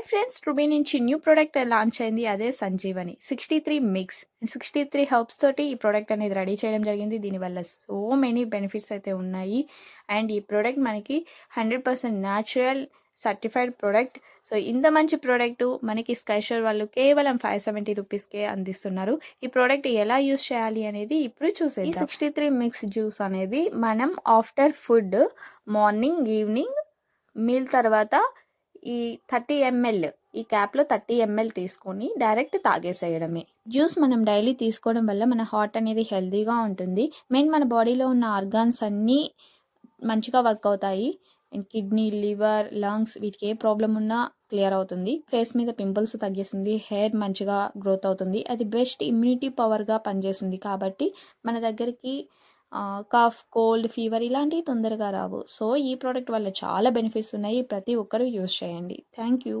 High friends Ruby నుంచి new product launch అయింది. అదే Sanjeevani. Sixty three mix. Sixty three herbs తోటి ఈ ప్రోడక్ట్ అనేది రెడీ చేయడం జరిగింది. దీనివల్ల సో మెనీ బెనిఫిట్స్ అయితే ఉన్నాయి. అండ్ ఈ ప్రోడక్ట్ మనకి hundred percent natural certified product. So ఇంత మంచి ప్రోడక్ట్ మనకి స్కైషోర్ వాళ్ళు కేవలం ఫైవ్ సెవెంటీ రూపీస్కే అందిస్తున్నారు. ఈ ప్రోడక్ట్ ఎలా యూస్ చేయాలి అనేది ఇప్పుడు చూసే ఈ సిక్స్టీ త్రీ మిక్స్ జ్యూస్ అనేది మనం after food morning evening meal తర్వాత ఈ థర్టీ ఎంఎల్ ఈ క్యాప్లో థర్టీ ఎంఎల్ తీసుకొని డైరెక్ట్ తాగేసేయడమే. జ్యూస్ మనం డైలీ తీసుకోవడం వల్ల మన హార్ట్ అనేది హెల్తీగా ఉంటుంది. మెయిన్ మన బాడీలో ఉన్న ఆర్గాన్స్ అన్నీ మంచిగా వర్క్ అవుతాయి. అండ్ కిడ్నీ లివర్ లంగ్స్ వీటికి ఏ ప్రాబ్లం ఉన్నా క్లియర్ అవుతుంది. ఫేస్ మీద పింపుల్స్ తగ్గిస్తుంది. హెయిర్ మంచిగా గ్రోత్ అవుతుంది. అది బెస్ట్ ఇమ్యూనిటీ పవర్గా పనిచేస్తుంది. కాబట్టి మన దగ్గరికి కాఫ్ కోల్డ్ ఫీవర్ ఇలాంటివి తొందరగా రావు. సో ఈ ప్రోడక్ట్ వల్ల చాలా బెనిఫిట్స్ ఉన్నాయి. ప్రతి ఒక్కరూ యూస్ చేయండి. Thank you